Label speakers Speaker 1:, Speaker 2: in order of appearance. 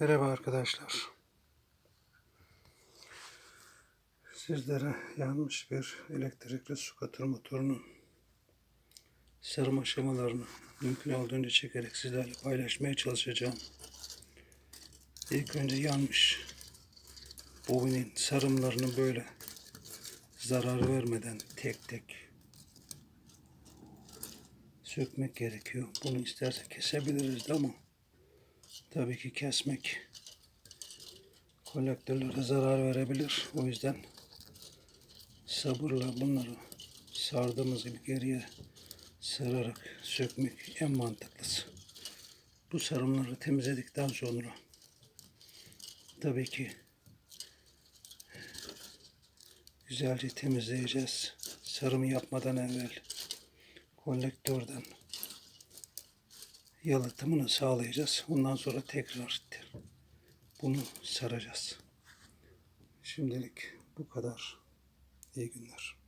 Speaker 1: Merhaba arkadaşlar. Sizlere yanmış bir elektrikli su katır motorunun sarım aşamalarını mümkün olduğunca çekerek sizlerle paylaşmaya çalışacağım. İlk önce yanmış bobinin sarımlarını böyle zarar vermeden tek tek sökmek gerekiyor. Bunu isterse kesebiliriz de ama tabii ki kesmek kolektörlere zarar verebilir. O yüzden sabırla bunları sardığımız gibi geriye sararak sökmek en mantıklısı. Bu sarımları temizledikten sonra tabii ki güzelce temizleyeceğiz. Sarımı yapmadan evvel kolektörden yalıtımını sağlayacağız. Ondan sonra tekrar bunu saracağız. Şimdilik bu kadar. İyi günler.